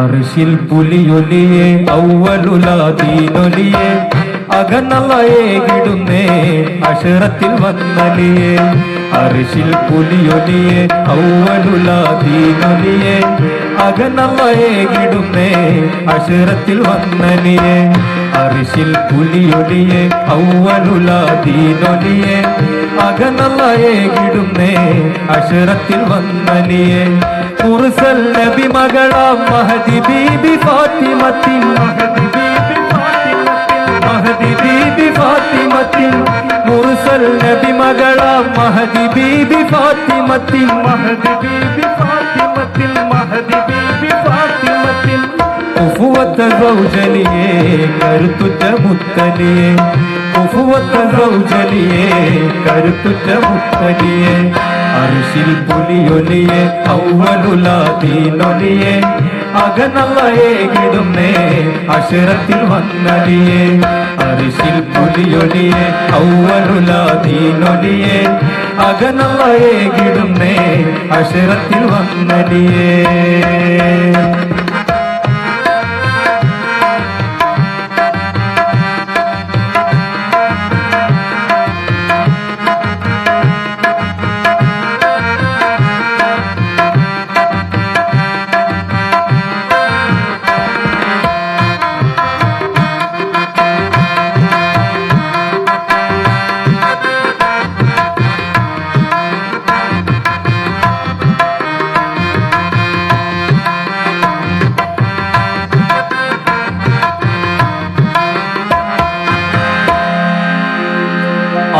അർഷിൽ പുലിയൊലിയെ ഔവലുലാതീനൊലിയെ അകന്നളയേകിടുന്നേ അഷറത്തിൽ വന്നലിയെ. അർഷിൽ പുലിയൊലിയെ ഔവലുലാതീനൊലിയെ അകന്നളയേകിടുന്നേ അഷറത്തിൽ വന്നലിയെ. അർഷിൽ പുലിയൊലിയെ ഔവലുലാതീനൊലിയെ അകന്നളയേകിടുന്നേ അഷറത്തിൽ വന്നലിയെ. മുർസൽ നബി മകളാം മഹദി ബീബി ഫാത്തിമത്തിൻ. മഹദി ബീബി ഫാത്തിമത്തിൻ. മുർസൽ നബി മകളാം മഹദി ബീബി ഫാത്തിമത്തിൻ. മഹദി ബീബി ഫാത്തിമത്തിൻ മഹദി ബീബി ഫാത്തിമത്തിൻ ഉഫുവത്ത സൗജനിയേ കരുത്തുറ്റ മുത്തലിയേ ഉഫുവത്ത സൗജനിയേ കരുത്തുറ്റ മുത്തലിയെ അർഷിൽ പുലിയൊലിയെ ഔവലുലാതീനൊലിയെ അകനല്ലയേകിടുന്നേ അക്ഷരത്തിൽ വന്നടിയെ. അരിശിൽ പുലിയൊലിയെ ഔവലുലാതീനൊലിയെ അകനല്ലയേകിടുന്നേ അക്ഷരത്തിൽ വന്നലിയേ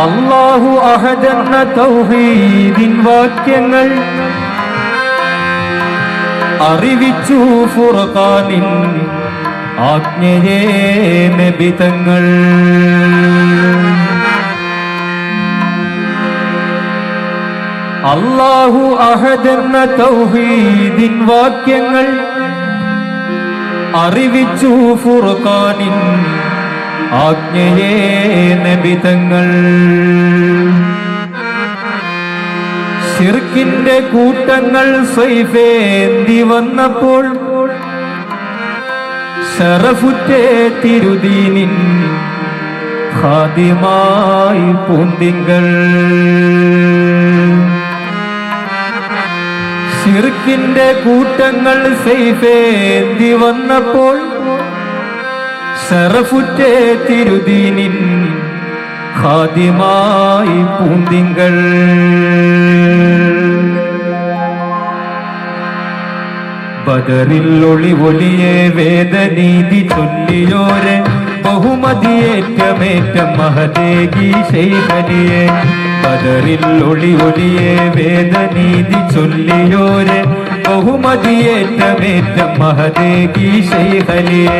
അള്ളാഹു അഹദെന്ന തൗഹീദിൻ വാക്യങ്ങൾ അറിവിച്ചു ഫുർഖാനിൻ ആജ്ഞയെ നബിതങ്ങൾ അള്ളാഹു അഹദെന്ന തൗഹീദിൻ വാക്യങ്ങൾ അറിവിച്ചു ഫുർഖാനിൻ ആജ്ഞയെ നബിതങ്ങൾ ഷിർക്കിന്റെ കൂട്ടങ്ങൾ സൈഫേന്തി വന്നപ്പോൾ ഷറഫുറ്റേ തിരുദീനിൻ ഖാദിമായി പൂന്തിങ്കൾ. ഷിർക്കിന്റെ കൂട്ടങ്ങൾ സൈഫേന്തി വന്നപ്പോൾ ഷറഫുറ്റേ തിരുദീനിൻ ഹാദ്യമായി പൂന്തിങ്കൾ. ബദറിൽ ഒളിവൊളിയെ വേദനീതി ചൊല്ലിയോരെ ബഹുമതിയേറ്റമേറ്റം മഹദേഗി ശൈഖലിയെ ബദറിൽ ഒളിവൊളിയെ വേദനീതി ചൊല്ലിയോരെ ബഹുമതിയേറ്റമേറ്റം മഹദേഗി ശൈഖലിയെ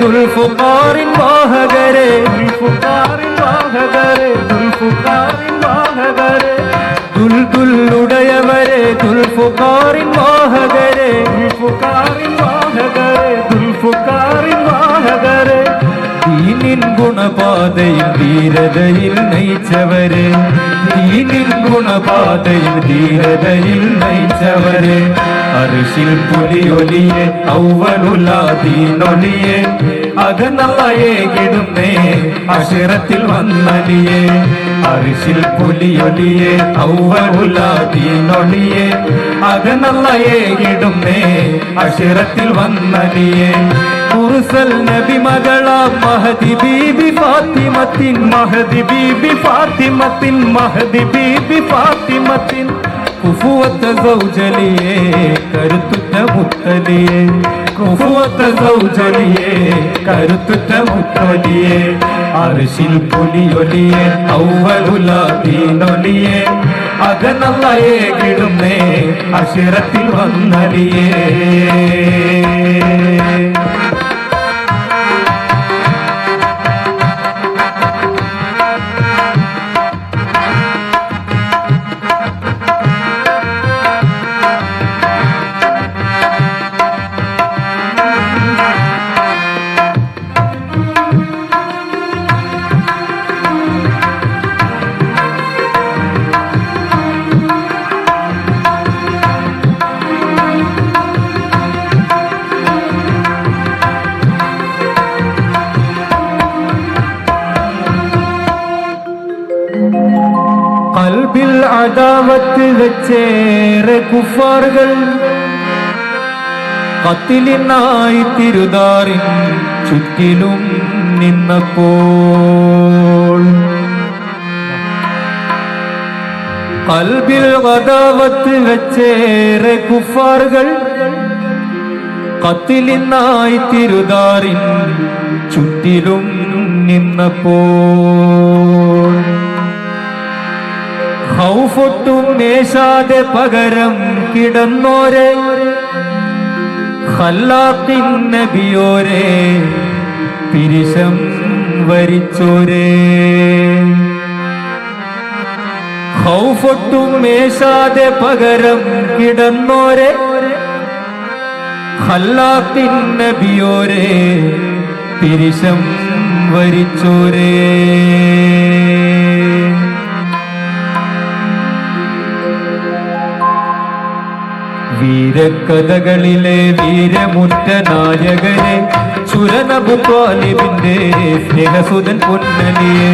ദുൽദുല്ലുടയവരെ ദുൽഫുകാറിൻ വാഹകരെ ദുൽഫുകാറിൻ വാഹകരെ ദുൽഫുകാറിൻ വാഹകരെ ദുൽദുല്ലുടയവരെ ദുൽഫുകാറിൻ വാഹകരെ ദുൽഫുകാറിൻ വാഹകരെ ദുൽഫുകാറിൻ വാഹകരെ ദീനിൻ ഗുണപാതയിൽ ധീരതയിൽ നയിച്ചവരെ ദീനിൻ ഗുണപാതയിൽ ധീരതയിൽ നയിച്ചവരെ അരിശിൽ പുലിയൊലിയെ ഔവലുലാദീനൊലിയെ അകനല്ലയേകിടുന്നേ അക്ഷരത്തിൽ വന്നലിയെ. അരിശിൽ പുലിയൊലിയെ ഔവലുലാദീനൊലിയെ അകനല്ലയേകിടുന്നേ അക്ഷരത്തിൽ വന്നലിയെ. മുർസൽ നബി മകള മഹദി ബീബി ഫാത്തിമത്തിൻ മഹദി ബീബി ഫാത്തിമത്തിൻ മഹദി ബീബി ഫാത്തിമത്തിൻ. കുഫുവത്ത സൗജലിയെ കരുത്തുറ്റ മുത്തലിയെ കുഫുവത്ത സൗജലിയെ കരുത്തുറ്റ മുത്തലിയെ അർശിൽ പുലിയൊലിയെ ഔവലുലാദീനൊലിയെ അകനല്ലയെ കിടുന്നേ അഷിറത്തിൽ വന്നലിയേ അതാവത്ത് വെച്ചേറെ കുഫാറുകൾ. കത്തിലിനായി തിരുതാറിൻ ചുറ്റിലും നിന്നപ്പോൾ. കൽബിൽ വദാവത്ത് വെച്ചേറെ കുഫാറുകൾ. കത്തിലിന്നായി തിരുതാറിൻ ചുറ്റിലും നിന്നപ്പോൾ. ഹൗഫൊട്ടും മേശാതെ പകരം കിടന്നോരെ. ഖല്ലാഖിൻ നബിയോരെ പിരിശം വരിച്ചോരേ. ഹൗഫൊട്ടും മേശാതെ പകരം കിടന്നോരെ. ഹല്ലാത്തിൻ നബിയോരെ പിരിശം വരിച്ചോരേ. വീരക്കഥകളിലെ വീരമുറ്റ നായകരെ ചുരനബു താലിബിന്റെ സ്നേഹസുതൻ പൊന്നലിയെ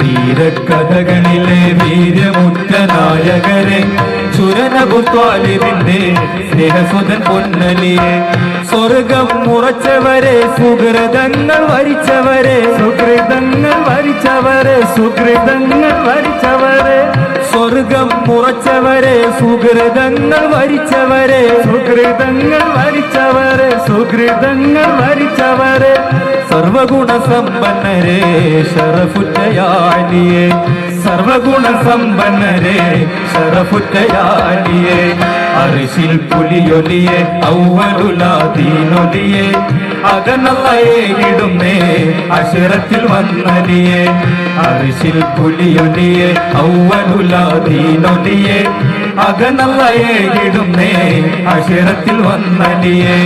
വീരക്കഥകളിലെ വീരമുറ്റ നായകരെ ചുരനബു താലിബിന്റെ സ്നേഹസുതൻ പൊന്നലിയെ സ്വർഗം മുറച്ചവരെ സുഹൃതങ്ങൾ വരിച്ചവരെ സുഹൃതങ്ങൾ വരിച്ചവരെ സുഹൃതങ്ങൾ വരിച്ചവരെ. സ്വർഗം മുറച്ചവരെ സുഹൃതങ്ങൾ വരിച്ചവരെ സുഹൃതങ്ങൾ വരിച്ചവരെ സുഹൃതങ്ങൾ വരിച്ചവരെ. സർവഗുണ സമ്പന്നരെ ശറഫുറ്റയാലിയെ സർവഗുണ സമ്പന്നരെ ശറഫുറ്റയാലിയെ അറിശിൽ പുലിയൊലിയെ ഔവലുലാദീനൊലിയെ. അകനല്ലയെ ഇടുന്നേ അശിറത്തിൽ വന്നലിയെ അറിശിൽ പുലിയൊലിയെ ഔവലുലാദീനൊലിയെ. അകനല്ലയെ ഇടുന്നേ അശിറത്തിൽ വന്നലിയെ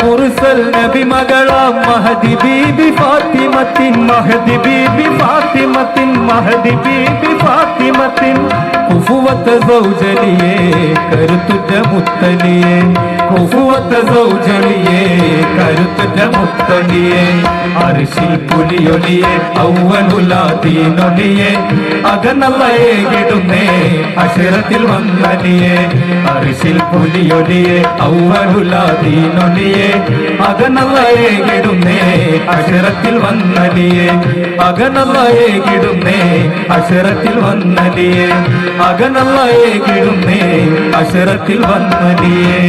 മുർസൽ നബി മകളാം മഹദി ബീബി ഫാത്തിമത്തിൻ മഹദി ബീബി ഫാത്തിമത്തിൻ മഹദി ബീബി ഫാത്തിമത്തിൻ കുഫുവത്ത സൗജലിയെ കരുത്തുറ്റ മുത്തലിയെ കുഫുവത്ത സൗജലിയെ കരുത്തുറ്റ മുത്തലിയെ അരിശിൽ പുലിയൊലിയെ ഔവലുലാദീനൊലിയെ അകനല്ലയെ ഇടുന്നേ അശിറത്തിൽ വന്നലിയെ അരിശിൽ പുലിയൊലിയെ ഔവലുലാദീനൊലിയെ അകനല്ലയെ ഇടുന്നേ അശിറത്തിൽ വന്നലിയെ അകനല്ലയെ ഇടുന്നേ അശിറത്തിൽ വന്നലിയെ അകനല്ലയെ കിടുന്നേ അശിറത്തിൽ വന്നലിയേ